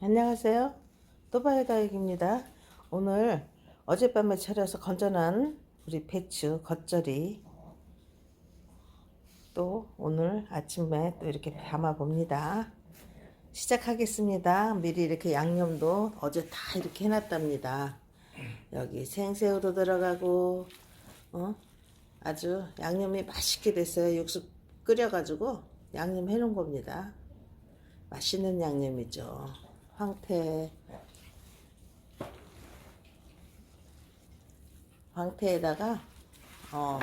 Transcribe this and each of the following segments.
안녕하세요. 또바이 다육입니다. 오늘 어젯밤에 차려서 건져난 우리 배추 겉절이 또 오늘 아침에 또 이렇게 담아 봅니다. 시작하겠습니다. 미리 이렇게 양념도 어제 다 이렇게 해놨답니다. 여기 생새우도 들어가고 어? 아주 양념이 맛있게 됐어요. 육수 끓여가지고 양념 해놓은 겁니다. 맛있는 양념이죠. 황태 황태에다가 어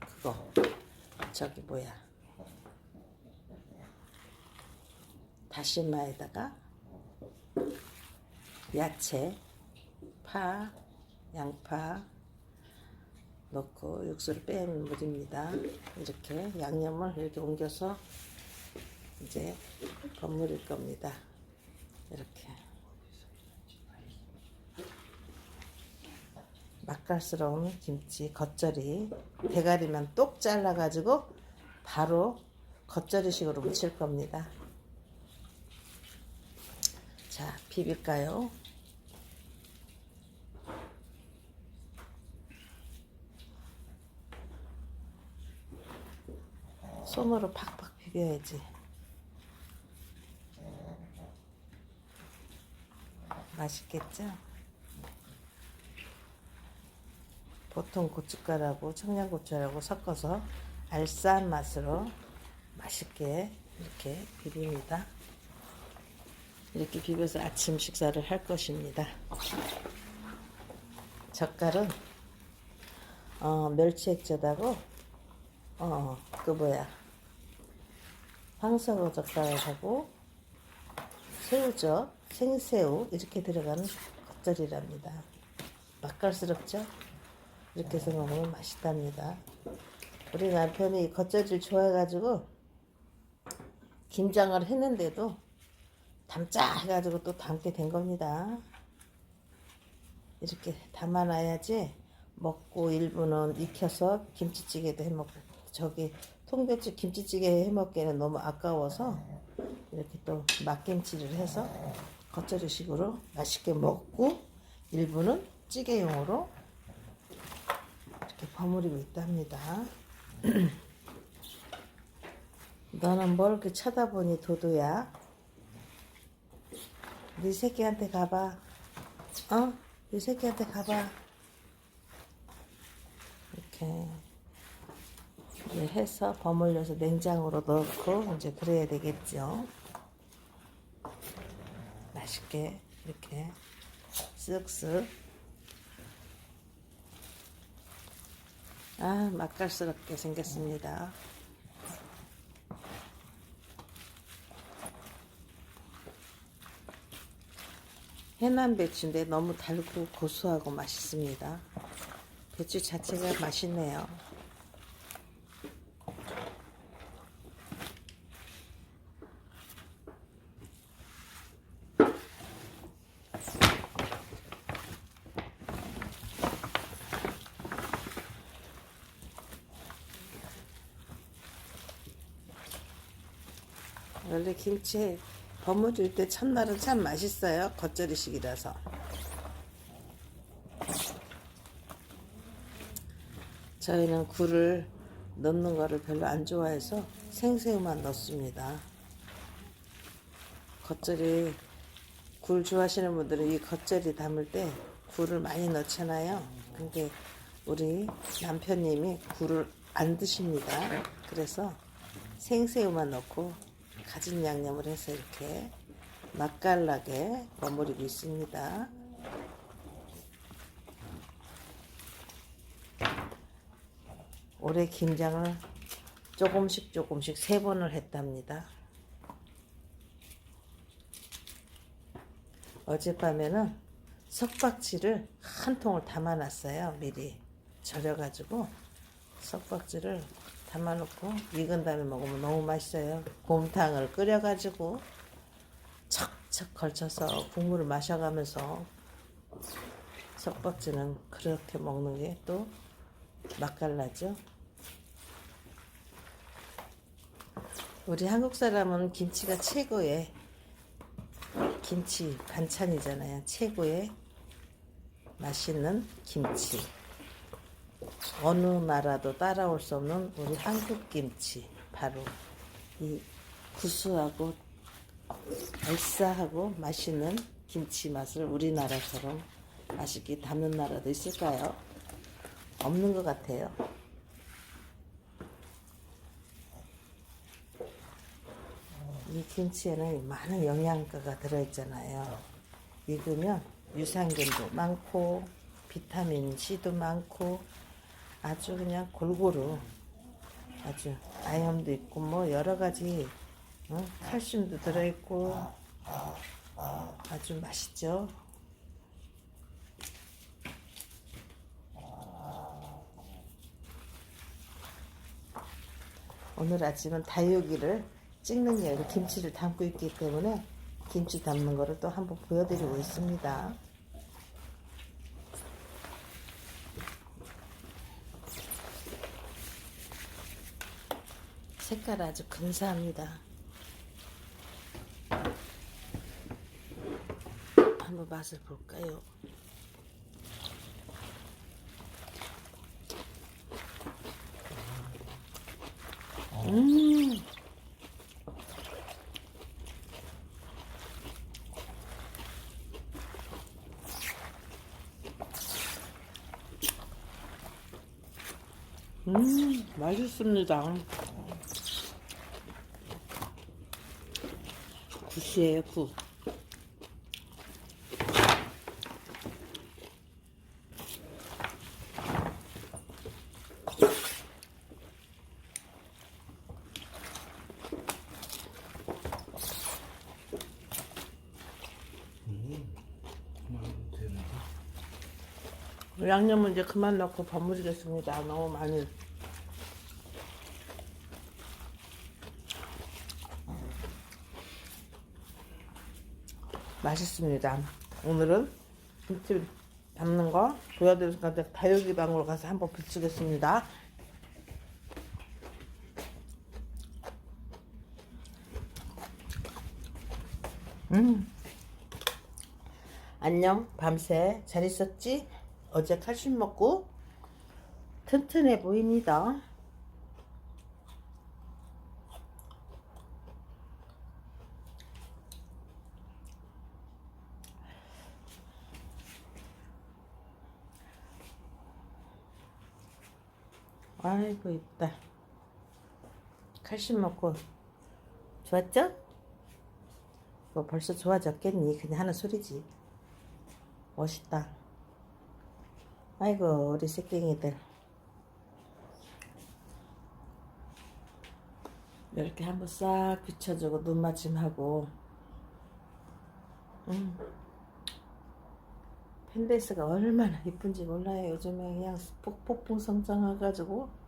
그거 저기 뭐야 다시마에다가 야채 파 양파 넣고 육수를 뺀 물입니다. 이렇게 양념을 이렇게 옮겨서 이제 버무릴 겁니다. 이렇게 맛깔스러운 김치 겉절이 대가리만 똑 잘라가지고 바로 겉절이식으로 무칠 겁니다. 자 비빌까요? 손으로 팍팍 비벼야지. 맛있겠죠? 보통 고춧가루하고 청양고추하고 섞어서 알싸한 맛으로 맛있게 이렇게 비빕니다. 이렇게 비벼서 아침 식사를 할 것입니다. 젓갈은 어, 멸치 액젓하고 어, 그 뭐야 황사과 젓갈하고 새우젓, 생새우 이렇게 들어가는 겉절이랍니다. 맛깔스럽죠? 이렇게 해서 먹으면 맛있답니다. 우리 남편이 이 겉절이를 좋아해가지고 김장을 했는데도 담자 해가지고 또 담게 된 겁니다. 이렇게 담아놔야지 먹고 일부는 익혀서 김치찌개도 해먹고 저기 통배추 김치찌개 해먹기에는 너무 아까워서 이렇게 또 막김치를 해서 겉절이식으로 맛있게 먹고 일부는 찌개용으로 이렇게 버무리고 있답니다. 너는 뭘 이렇게 쳐다보니 도도야? 네 새끼한테 가봐. 어? 네 새끼한테 가봐. 이렇게 해서 버물려서 냉장고로 넣고 이제 그래야 되겠죠. 맛있게 이렇게 쓱쓱 아 맛깔스럽게 생겼습니다. 해남 배추인데 너무 달고 고소하고 맛있습니다. 배추 자체가 맛있네요. 원래 김치 버무릴 때 첫날은 참 맛있어요. 겉절이식이라서. 저희는 굴을 넣는 거를 별로 안 좋아해서 생새우만 넣습니다. 겉절이 굴 좋아하시는 분들은 이 겉절이 담을 때 굴을 많이 넣잖아요. 근데 우리 남편님이 굴을 안 드십니다. 그래서 생새우만 넣고 가진 양념을 해서 이렇게 맛깔나게 버무리고 있습니다. 올해 김장을 조금씩 조금씩 세 번을 했답니다. 어젯밤에는 석박지를 한 통을 담아놨어요. 미리 절여가지고 석박지를 담아놓고 익은 다음에 먹으면 너무 맛있어요. 곰탕을 끓여가지고 척척 걸쳐서 국물을 마셔가면서 석박지는 그렇게 먹는 게 또 맛깔나죠. 우리 한국 사람은 김치가 최고의 김치 반찬이잖아요. 최고의 맛있는 김치. 어느 나라도 따라올 수 없는 우리 한국 김치. 바로 이 구수하고 알싸하고 맛있는 김치 맛을 우리나라처럼 맛있게 담는 나라도 있을까요? 없는 것 같아요. 이 김치에는 많은 영양가가 들어있잖아요. 익으면 유산균도 많고 비타민 C도 많고 아주 그냥 골고루 아주 아염도 있고 뭐 여러 가지 어? 칼슘도 들어있고 아주 맛있죠. 오늘 아침은 다육이를 찍는 게 김치를 담고 있기 때문에 김치 담는 거를 또 한번 보여드리고 있습니다. 색깔 아주 근사합니다. 한번 맛을 볼까요? 음. 음, 맛있습니다. 굿이에요, 굿. 양념은 이제 그만 넣고 버무리겠습니다. 너무 많이. 맛있습니다. 오늘은 김치 담는 거 보여드릴 건데 다육이 방으로 가서 한번 비추겠습니다. 음. 안녕 밤새 잘 있었지? 어제 칼슘 먹고 튼튼해 보입니다. 아이고 있다. 칼슘 먹고 좋았죠? 뭐 벌써 좋아졌겠니? 그냥 하는 소리지. 멋있다. 아이고 우리 새끼들 이렇게 한번 싹 비춰주고 눈 맞춤하고 음. 펜데스가 얼마나 이쁜지 몰라요 요즘에 그냥 폭폭풍 성장해가지고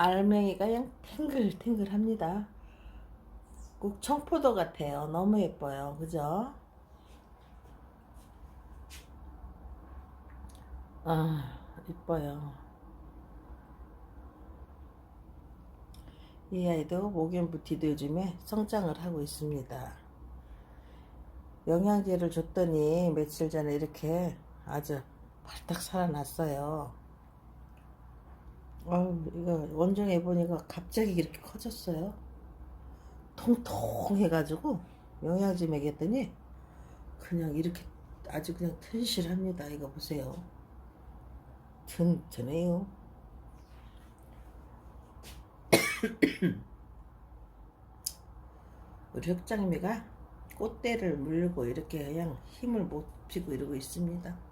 알맹이가 그냥 탱글탱글합니다 꼭 청포도 같아요 너무 예뻐요 그죠? 아, 이뻐요. 이 아이도 목연부티도 요즘에 성장을 하고 있습니다. 영양제를 줬더니 며칠 전에 이렇게 아주 발딱 살아났어요. 어, 이거 원정해 보니까 갑자기 이렇게 커졌어요. 통통해가지고 영양제 먹였더니 그냥 이렇게 아주 그냥 튼실합니다. 이거 보세요. 튼튼해요. 우리 흑장미가 꽃대를 물고 이렇게 그냥 힘을 못 피고 이러고 있습니다.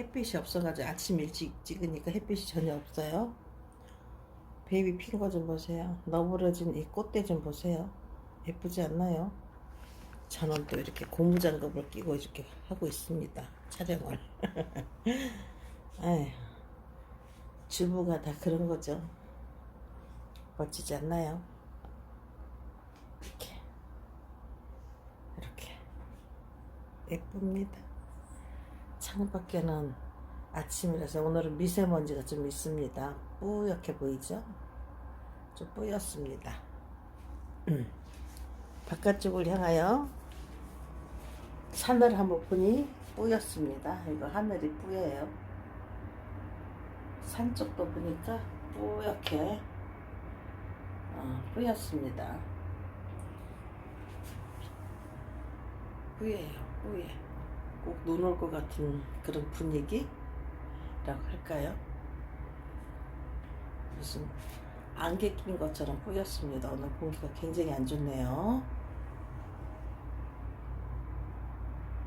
햇빛이 없어가지고 아침 일찍 찍으니까 햇빛이 전혀 없어요. 베이비 핀 거 좀 보세요. 너부러진 이 꽃대 좀 보세요. 예쁘지 않나요? 저는 또 이렇게 고무장갑을 끼고 이렇게 하고 있습니다. 촬영을. 에휴, 주부가 다 그런 거죠. 멋지지 않나요? 이렇게, 이렇게 예쁩니다. 창밖에는 아침이라서 오늘은 미세먼지가 좀 있습니다. 뿌옇게 보이죠? 좀 뿌였습니다. 음. 바깥쪽을 향하여 산을 한번 보니 뿌였습니다. 이거 하늘이 뿌여요. 산 쪽도 보니까 뿌옇게 어, 뿌였습니다. 뿌예요, 뿌예. 꼭 눈 올 것 같은 그런 분위기라고 할까요? 무슨 안개 낀 것처럼 뿌였습니다. 오늘 공기가 굉장히 안 좋네요.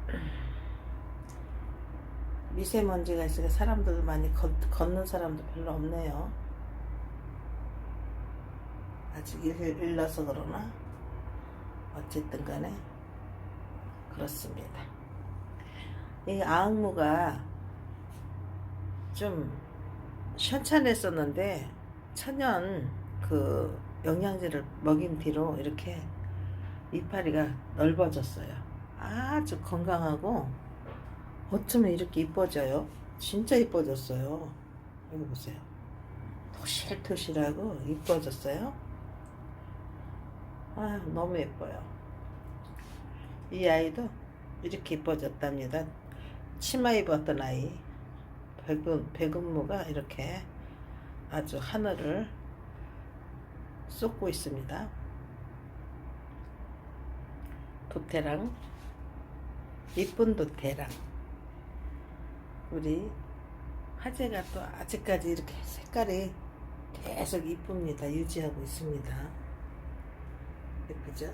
미세먼지가 있으니까 사람들 많이 걷, 걷는 사람도 별로 없네요. 아직 일, 일러서 그러나 어쨌든 간에 그렇습니다. 이 아흥무가 좀 현찬했었는데 천연 그 영양제를 먹인 뒤로 이렇게 이파리가 넓어졌어요. 아주 건강하고 어쩌면 이렇게 이뻐져요. 진짜 이뻐졌어요. 이거 보세요. 토실토실하고 이뻐졌어요. 아 너무 예뻐요. 이 아이도 이렇게 이뻐졌답니다. 치마 입었던 아이 백은 백은무가 이렇게 아주 하늘을 쏟고 있습니다. 도태랑 이쁜 도태랑 우리 화재가 또 아직까지 이렇게 색깔이 계속 이쁩니다. 유지하고 있습니다. 예쁘죠?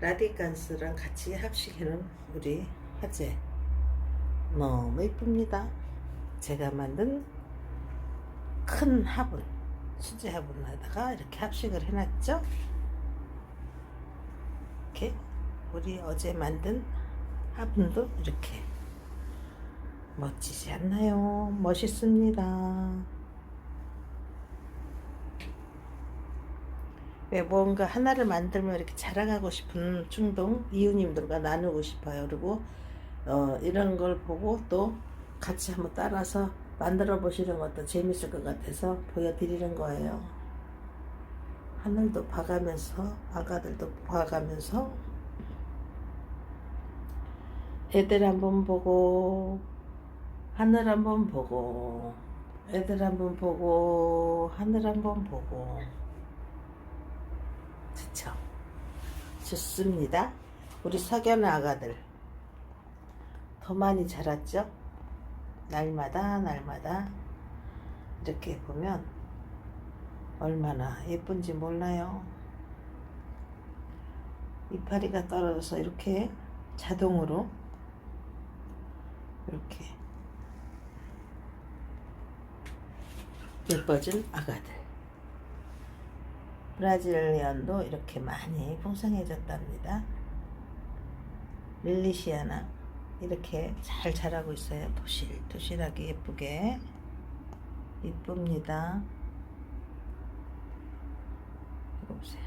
라디간스랑 같이 합식해놓은 우리 화재 너무 이쁩니다. 제가 만든 큰 화분, 수제 화분에다가 이렇게 합식을 해놨죠. 이렇게 우리 어제 만든 화분도 이렇게 멋지지 않나요? 멋있습니다. 왜 뭔가 하나를 만들면 이렇게 자랑하고 싶은 충동 이웃님들과 나누고 싶어요. 그리고 어, 이런 걸 보고 또 같이 한번 따라서 만들어 보시는 것도 재밌을 것 같아서 보여드리는 거예요. 하늘도 봐가면서 아가들도 봐가면서 애들 한번 보고 하늘 한번 보고 애들 한번 보고 하늘 한번 보고. 그쵸 좋습니다. 우리 석연 아가들 더 많이 자랐죠 날마다 날마다 이렇게 보면 얼마나 예쁜지 몰라요 이파리가 떨어져서 이렇게 자동으로 이렇게 예뻐진 아가들. 브라질리언도 이렇게 많이 풍성해졌답니다. 릴리시아나 이렇게 잘 자라고 있어요. 도실도실하게 예쁘게 이쁩니다. 이거 보세요.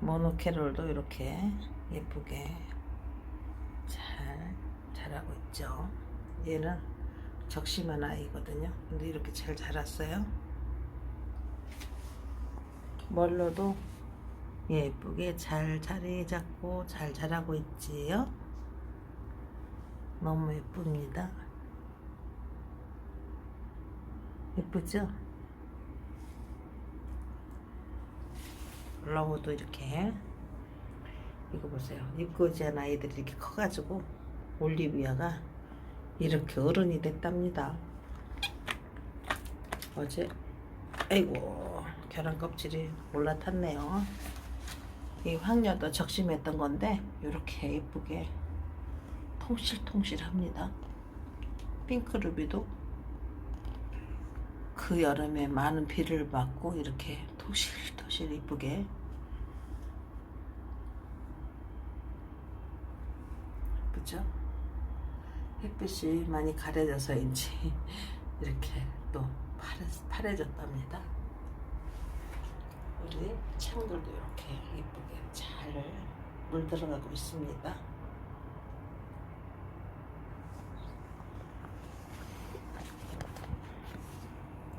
모노캐롤도 이렇게 예쁘게 잘 자라고 있죠. 얘는 적심한 아이거든요. 근데 이렇게 잘 자랐어요. 멀로도 예쁘게 잘 자리 잡고 잘 자라고 있지요. 너무 예쁩니다. 예쁘죠? 러브도 이렇게 이거 보세요. 입고지한 아이들이 이렇게 커가지고 올리비아가 이렇게 어른이 됐답니다. 어제 아이고 계란 껍질이 올라탔네요. 이 황녀도 적심했던 건데 이렇게 예쁘게 통실통실합니다. 핑크루비도 그 여름에 많은 비를 맞고 이렇게 토실토실 이쁘게 예쁘죠? 햇빛이 많이 가려져서인지 이렇게 또 파래, 파래졌답니다. 우리 창들도 이렇게 예쁘게 잘 물들어가고 있습니다.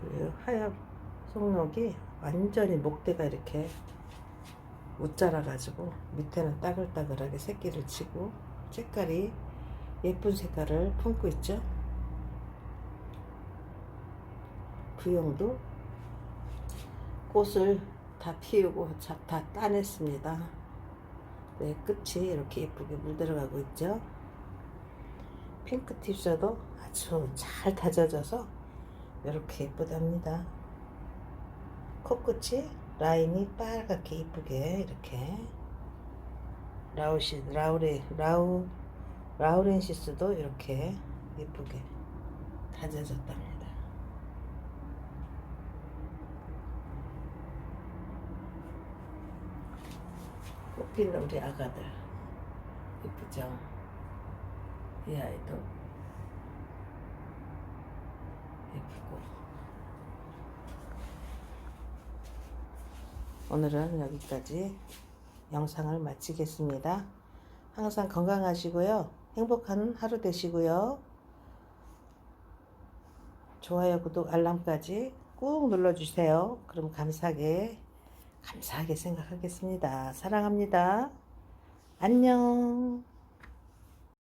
그 하얀 송록이 완전히 목대가 이렇게 못 자라가지고 밑에는 따글따글하게 새끼를 치고 색깔이 예쁜 색깔을 품고 있죠. 부용도 꽃을 다 피우고 자- 다 따냈습니다. 네, 끝이 이렇게 예쁘게 물들어가고 있죠. 핑크 팁셔도 아주 잘 다져져서 이렇게 예쁘답니다. 코끝이 라인이 빨갛게 이쁘게 이렇게 라우시 라우레 라우 라우렌시스도 이렇게 예쁘게 다져졌답니다. 꽃피는 우리 아가들 예쁘죠? 이 아이도 예쁘고 오늘은 여기까지 영상을 마치겠습니다. 항상 건강하시고요. 행복한 하루 되시고요. 좋아요, 구독, 알람까지 꾹 눌러주세요. 그럼 감사하게, 감사하게 생각하겠습니다. 사랑합니다. 안녕.